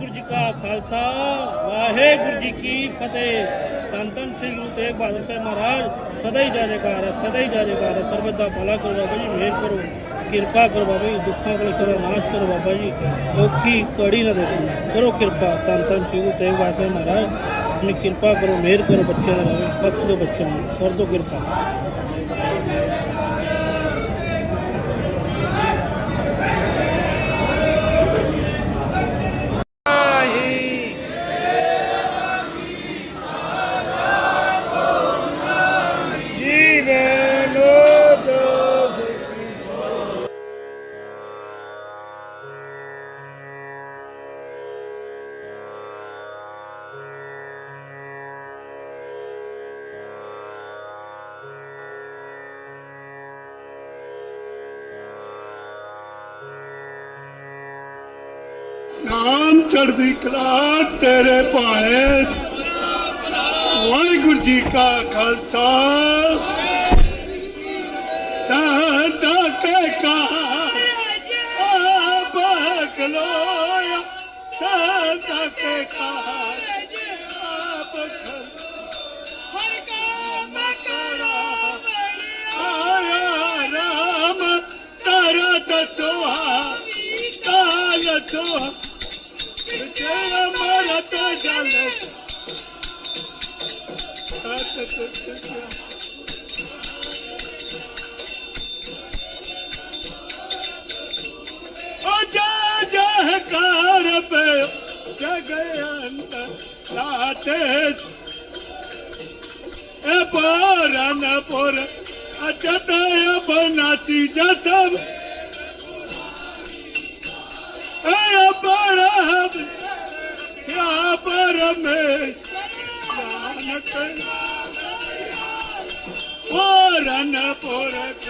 ਵਾਹਿਗੁਰੂ ਜੀ ਕਾ ਖਾਲਸਾ, ਵਾਹਿਗੁਰੂ ਜੀ ਕੀ ਫਤਿਹ। ਧੰਨ ਧੰਨ ਸ੍ਰੀ ਗੁਰੂ ਤੇਗ ਬਹਾਦਰ ਸਾਹਿਬ ਮਹਾਰਾਜ, ਸਦਾ ਹੀ ਜਾਜੇਕਾਰ ਹੈ, ਸਦਾ ਹੀ ਜਾਜੇਕਾਰ ਹੈ। ਸਰਬਤ ਦਾ ਭਲਾ ਕਰੋ ਬਾਬਾ ਜੀ, ਮਿਹਰ ਕਰੋ, ਕਿਰਪਾ ਕਰੋ ਬਾਬਾ ਜੀ, ਦੁੱਖਾਂ ਕੋਲ ਸਾਰਾ ਨਾਸ਼ ਕਰੋ ਬਾਬਾ ਜੀ। ਔਖੀ ਕੜੀ ਨਾ ਦੇਖੋ, ਕਰੋ ਕਿਰਪਾ। ਧੰਨ ਧੰਨ ਸ੍ਰੀ ਗੁਰੂ ਤੇਗ ਬਹਾਦਰ ਸਾਹਿਬ ਮਹਾਰਾਜ, ਆਪਣੀ ਕਿਰਪਾ ਕਰੋ, ਮਿਹਰ ਕਰੋ ਬੱਚਿਆਂ ਦਾ ਬਖਸ਼ ਦਿਓ ਬੱਚਿਆਂ ਨੂੰ ਕਰ ਦਿਓ ਕਿਰਪਾ। ਨਾਮ ਚੜ੍ਹਦੀ ਕਲਾ ਤੇਰੇ ਭਾਏ। ਵਾਹਿਗੁਰੂ ਜੀ ਕਾ ਖਾਲਸਾ। ਸਦਾ ਕੇ ਕਾਰ ਆਪ ਖਲੋਇਆ ਸਦਾ ਕੇ ਕਾਰ ਜਗ ਅੰਦਰ ਲਾਤੇ ਏ ਪਰਨ ਪੁਰ ਅਜਤ ਬਨਾਤੀ ਜਸਬ ਏ ਪਰਮ ਕਿਆ ਪਰਮੇ ਨਾਨਕ ਪਰਨ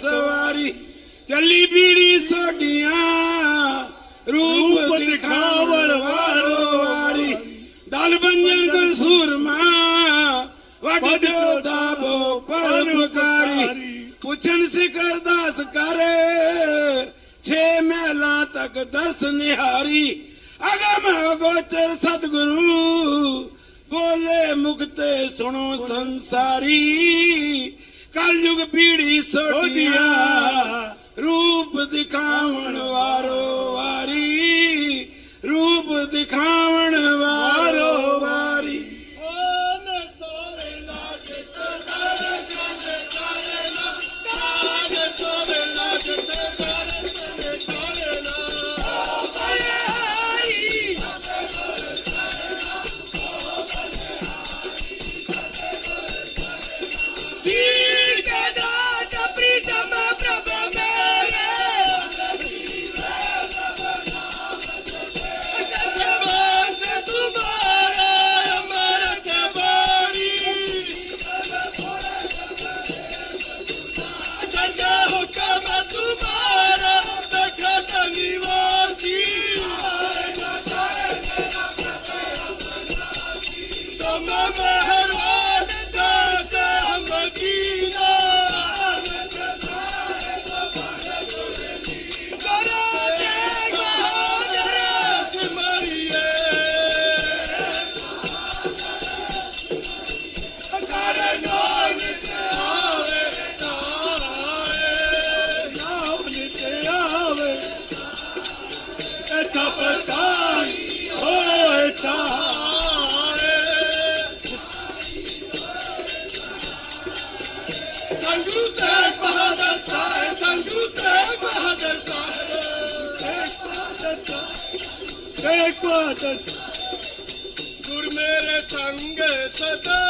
ਸਵਾਰੀ ਚੱਲੀ ਬੀੜੀ ਸੋਡੀਆਂ ਰੂਪ ਦਿਖਾਵਣ ਵਾਰੋ ਵਾਰੀ। ਦਲ ਬੰਜਨ ਗੁਰ ਸੂਰਮਾ ਵੱਡ ਜੋਦਾ ਬੋ ਪਰਮਕਾਰੀ ਪੁੱਛਣ ਸਿਕਰ ਦਾਸ ਕਰੇ ਛੇ ਮਹਿਲਾਂ ਤੱਕ ਦਰਸ ਨਿਹਾਰੀ। ਅਗਮ ਅਗੋਚਰ ਸਤਿਗੁਰੂ ਬੋਲੇ ਮੁਕਤੇ ਸੁਣੋ ਸੰਸਾਰੀ। ਕਲ ਯੁਗ ਪੀੜੀ ਸੋਡੀਆਂ ਰੂਪ ਦਿਖਾਵਣ ਵਾਰੋ ਵਾਰੀ ਰੂਪ ਦਿਖਾਵਣ ਇੱਕ ਵਾਰ ਮੇਰੇ ਸੰਗ ਸਦਾ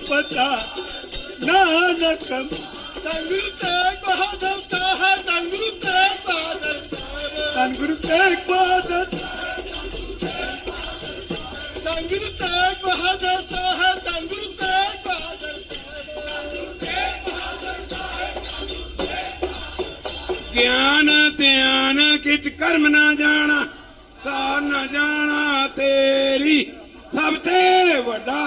ਪਤਾ ਨਾਨਕ ਤੰਗੁਰ ਤੇਗ ਬਹਾਦਰ ਸਾਹਿਬ ਤੰਗੁਰ ਤੇਗ ਬਹਾਦਰ ਸਾਹਿਬ ਤੇਗ ਬਹਾਦਰ ਤੰਗੁਰ ਤੇਗ ਬਹਾਦਰ ਸਾਹਿਬ ਤੰਗੁਰੂ ਤੇਗ ਬਹਾਦਰ ਗਿਆਨ ਧਿਆਨ ਕਿਛ ਕਰਮ ਨਾ ਜਾਣਾ ਸਾਰ ਨਾ ਜਾਣਾ ਤੇਰੀ ਸਭ ਤੇ ਵੱਡਾ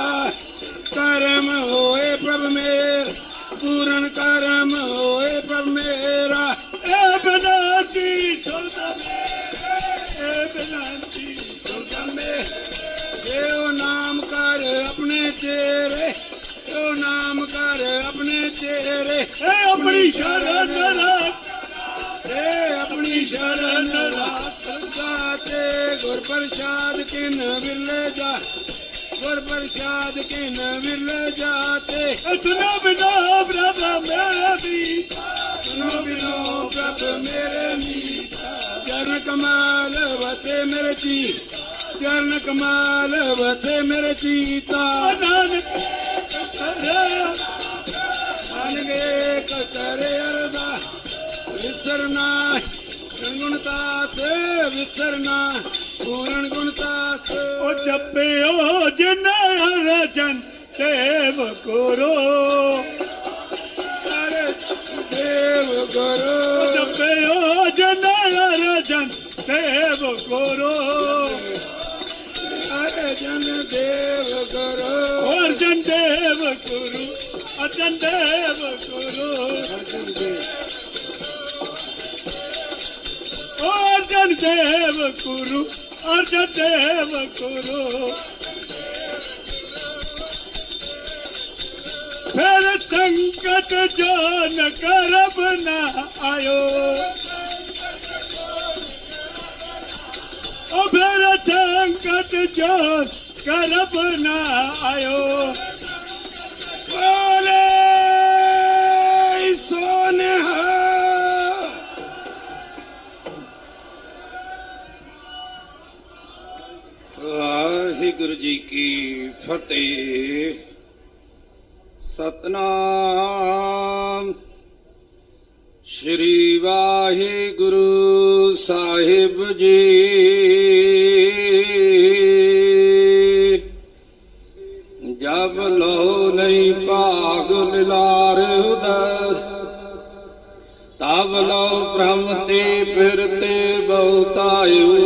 ਕਰਮ ਹੋਏ ਪ੍ਰਭ ਮੇਰ ਪੂਰਨ ਕਰਮ ਹੋਏ ਪ੍ਰਭ ਮੇਰਾ। ਇਹ ਬਨਾਤੀ ਸੁਣਦਾ ਇਹ ਬਨਾਤੀ ਜੰਮੇ ਦੇਉ ਨਾਮ ਕਰ ਆਪਣੇ ਚਿਹਰੇ ਦੇਉ ਨਾਮ ਕਰ ਆਪਣੇ ਚਿਹਰੇ ਇਹ ਆਪਣੀ ਸ਼ਰਨ ਰੱਖ ਏ ਆਪਣੀ ਸ਼ਰਨ ਜਾਤੇ ਗੁਰ ਪ੍ਰਸਾਦ ਕਿਨ ਜਾਤੇ ਬਿਨਾ ਪ੍ਰਭ ਮੇਰਾ। ਵੀ ਸੁਨੋ ਬਿਨੋ ਪ੍ਰਭ ਮੇਰੇ ਮੀ ਚਰਨ ਕਮਾਲ ਵਸੇ ਮੇਰੇ ਚੀ ਚਰਨ ਕਮਾਲ ਵਸੇ ਮੇਰੇ ਚੀਤਾ। ਨਾਨਕ ਕਰੇ ਕਤਰੇ ਅਰਦਾ। ਵਿਸਰਨਾ ਗੁਣਤਾ ਤੇ ਵਿਸਰਨਾ ਪੂਰਨ ਗੁਣਤਾ ਉਹ ਜਪਿਓ ਜਨ ਹਰ ਦੇਵ ਗੁਰੂ ਜਪਿਓ ਜਿਨ ਅਰਜਨ ਸੇਵ ਕਰੋ ਹਰ ਜਨ ਦੇਵ ਗੁਰੂ ਅਰਜਨ ਦੇਵ ਗੁਰੂ ਅਰਜਨ ਦੇਵ ਗੁਰੂ ਅਰਜਨ ਦੇਵ ਗੁਰੂ ਅਰਜਨ ਦੇਵ ਗੁਰੂ ਫਿਰ ਸੰਕਟ संकट जो न करब न आयो भेण संकट जो करब न आयो वाहिगुरु जी की फतेह ਸਤਨਾਮ। ਸ਼੍ਰੀ ਵਾਹਿਗੁਰੂ ਸਾਹਿਬ ਜੀ। ਜਬ ਲੋ ਨਹੀਂ ਭਾਗ ਲਿਲਾਰ ਉਦਰ ਤਬ ਲੋ ਬ੍ਰਹਮ ਤੇ ਫਿਰਤੇ ਬਹੁਤਾਇਓ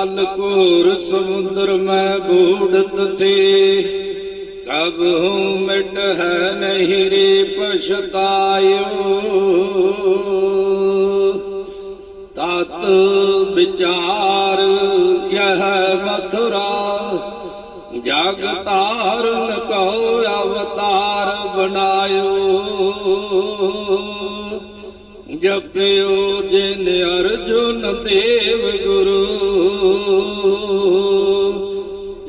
ਕਲ ਕੋਰ ਸਮੁੰਦਰ ਮੈਂ ਬੂੜਤ ਥੇ ਕਬ ਹੂੰ ਮਿਟ ਹੈ ਨਹੀਂ ਰੇ ਪਛਤਾਇਓ। ਤਤ ਵਿਚਾਰ ਯਹ ਮਥੁਰਾ। ਜਗ ਤਾਰਨ ਕਉ ਅਵਤਾਰ ਬਣਾਇਓ। ਜਪਿਓ ਜਿਨ ਅਰਜੁਨ ਦੇਵ ਗੁਰੂ।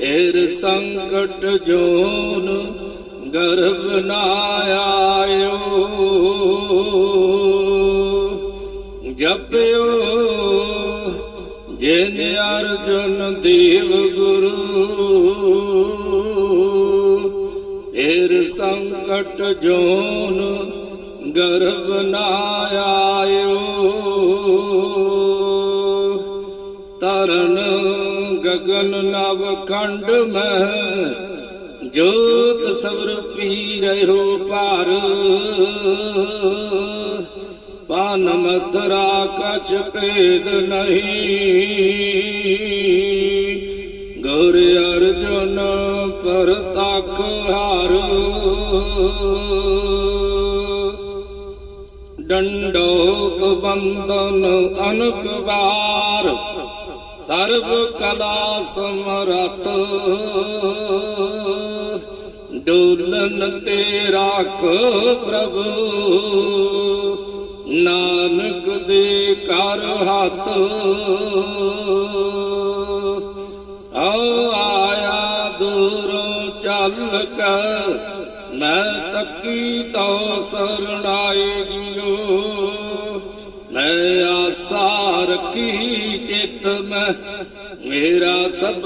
ਏਰ ਸੰਕਟ ਜੋਨ ਗਰਭ ਨਾ ਆਇਓ। ਜਪਿਓ ਜਿਨ ਅਰਜੁਨ ਦੇਵ ਗੁਰੂ। ਏਰ ਸੰਕਟ ਜੋਨ ਗਰਭ ਨਾ ਆਇਓ। ਤਰਨ ਗਗਨ ਨਵ ਖੰਡ ਮੈਂ ਜੋਤ ਸਵਰ ਪੀ ਰਹਿਓ ਪਾਰ ਪਾਨ ਮਥਰਾ ਕਛ ਭੇਦ ਨਹੀਂ। ਗੁਰ ਡੰਡੋਤ ਬੰਦਨ ਅਨਕ ਵਾਰ, ਸਰਬ ਕਲਾ ਸਮਰਤ ਡੋਲਨ ਤੇ ਰਾਖ ਪ੍ਰਭੂ, ਨਾਨਕ ਦੇ ਕਰ ਹੱਥ। ਆਇਆ ਦੂਰੋਂ ਚੱਲ ਕਰ ਮੈਂ ਤੱਕੀ ਤੋ ਸਰਣਾਈ ਜਿਉ ਮੈਂ ਆਸਾ ਰੱਖੀ ਚਿਤ ਮੈਂ, ਮੇਰਾ ਸਭ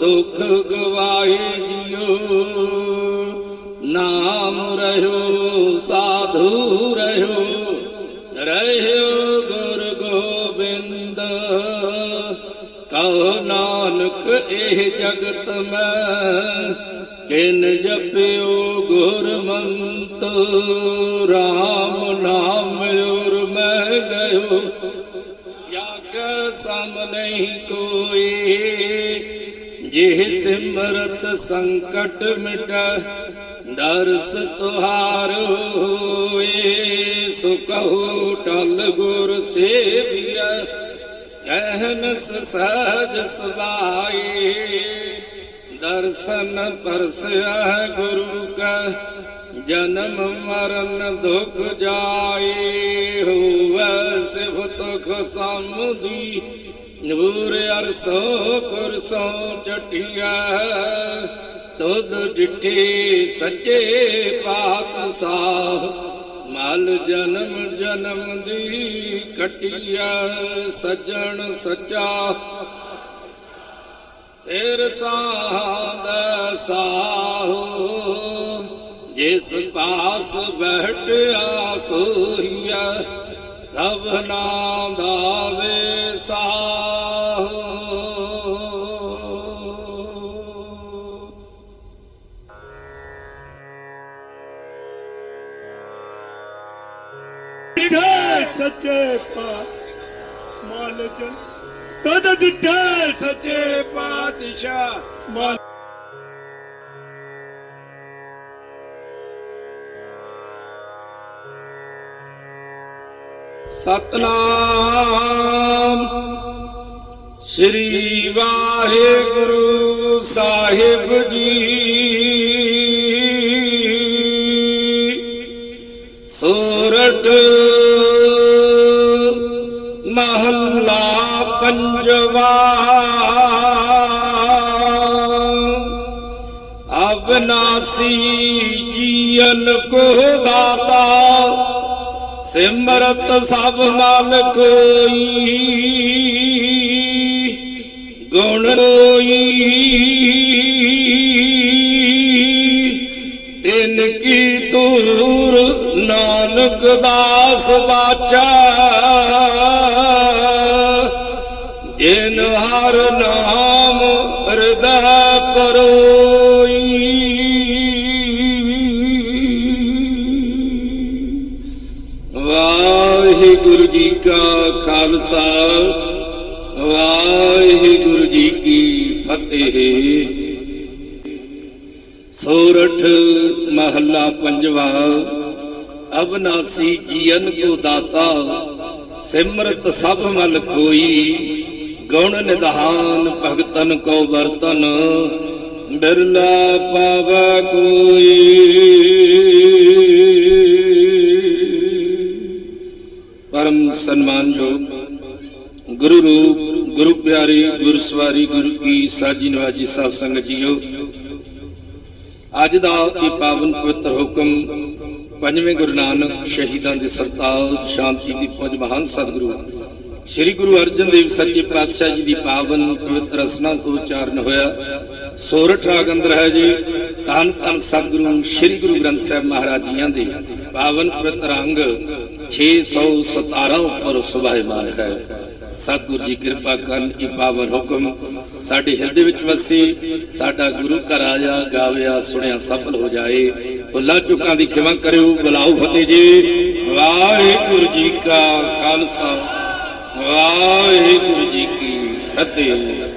ਦੁੱਖ ਗਵਾਏ ਜਿਉ ਨਾਮ ਰਹਿਓ, ਸਾਧੂ ਰਹਿਓ ਰਹਿਓ ਗੁਰ ਗੋਬਿੰਦ। ਕਹੋ ਨਾਨਕ, ਇਹ ਜਗਤ ਮੈਂ ਕਿਨ ਜਪਿਓ RAM ਨਾਮ ਉਰ ਮੈਂ ਗਇਓ ਯਾਗ ਸਮ ਨਹੀਂ ਕੋਈ, ਜਿਹ ਸਿਮਰਤ ਸੰਕਟ ਮਿਟ, ਦਰਸ ਤੁਹਾਰ ਹੋਏ। ਸੁਕਹੁ ਟਲ ਗੁਰ ਸੇਵਿਆ ਅਹਨਸ ਸਹਜ ਸਬਾਈ ਦਰਸ਼ਨ ਪਰਸਿਆ ਗੁਰੂ ਕਾ ਜਨਮ ਮਰਨ ਦੁਖ ਜਾਏ, ਹੋਵੇ ਸਿਫਤ ਖਸਮਦੀ ਨੂਰ ਅਰਸੋ ਕੁਰਸੋ ਚਟਿਆ ਤੁਧ ਡਿਠੇ ਸੱਚੇ ਪਾਤਸ਼ਾਹ। ਮਲ ਜਨਮ ਜਨਮ ਦੀ ਕਟਿਆ ਸਜਣ ਸੱਚਾ। ਸਿਰ ਸਾਧ ਸਾਹੋ। जिस पास बैठिया सोहिया सभना दावे साहो सचे पा माल कद दिटे सचे पा ਸਤਨਾਮ। ਸ੍ਰੀ ਵਾਹਿਗੁਰੂ ਸਾਹਿਬ ਜੀ। ਸੋਰਠ ਮਹੱਲਾ ਪੰਜਵਾ। ਅਬਨਾਸੀ ਜੀਵਨ ਕੋ ਦਾਤਾ। ਸਿਮਰਤ ਸਭ ਮਾਲਕ ਕੋਈ ਗੁਣ ਰੋਈ। ਤਿਨ ਕੀ ਤੂਰ ਨਾਨਕ ਦਾਸ ਬਾਚਾ ਸੋਰਠ ਮਹੱਲਾ ਪੰਜਵਾ ਅਬਨਾਸੀ ਜੀਵਨ ਕੋ ਦਾਤਾ, ਸਿਮਰਤ ਸਭ ਮਲ ਖੋਈ, ਗੁਣ ਨਿਧਾਨ ਭਗਤਨ ਕੋ ਵਰਤਨ, ਬਿਰਲਾ ਪਾਵੈ ਕੋਈ। ਪਰਮ ਸਨਮਾਨਯੋਗ ਗੁਰੂ ਰੂਪ, ਗੁਰੂ ਪਿਆਰੇ ਗੁਰੂ ਸਵਾਰੀ ਗੁਰੂ ਕੀ ਸਾਜੀ ਨਵਾਜੀ ਸਾਧ ਸੰਗਤ ਜੀਓ ਅੱਜ ਦਾ ਇਹ ਪਾਵਨ ਪਵਿੱਤਰ ਹੁਕਮ ਪੰਜਵੇਂ ਗੁਰੂ ਨਾਨਕ ਸ਼ਹੀਦਾਂ ਦੇ ਸਰਤਾਜ ਸ਼ਾਂਤੀ ਦੀ ਪੁੰਜ ਮਹਾਨ ਸਤਿਗੁਰੂ, ਸ੍ਰੀ ਗੁਰੂ ਅਰਜਨ ਦੇਵ ਸੱਚੇ ਪਾਤਸ਼ਾਹ ਜੀ ਦੀ ਪਾਵਨ ਪਵਿੱਤਰ ਰਸਨਾ ਤੋਂ ਉਚਾਰਨ ਹੋਇਆ। ਸੋਰਠ ਰਾਗ ਅੰਦਰ ਹੈ ਜੀ, ਧੰਨ ਧੰਨ ਸਤਿਗੁਰੂ ਸ੍ਰੀ ਗੁਰੂ ਗ੍ਰੰਥ ਸਾਹਿਬ ਮਹਾਰਾਜ ਜੀਆਂ ਦੇ ਪਾਵਨ ਪਵਿੱਤਰ ਅੰਗ 617 ਉੱਪਰ ਸੁਭਾਇਮਾਨ ਹੈ। ਸਤਿਗੁਰੂ ਜੀ ਕਿਰਪਾ ਕਰਨ ਇਹ ਪਾਵਨ ਹੁਕਮ ਸਾਡੇ ਹਿਰਦੇ ਵਿੱਚ ਵਸੀ, ਸਾਡਾ ਗੁਰੂ ਘਰ ਆਇਆ, ਗਾਵਿਆ, ਸੁਣਿਆ ਸਫਲ ਹੋ ਜਾਏ। ਭੁੱਲਾਂ ਚੁੱਕਾਂ ਦੀ ਖਿਮਾ ਕਰਿਓ, ਬੁਲਾਓ ਫਤਿਹ ਜੀ। ਵਾਹਿਗੁਰੂ ਜੀ ਕਾ ਖਾਲਸਾ। ਵਾਹਿਗੁਰੂ ਜੀ ਕੀ ਫਤਿਹ।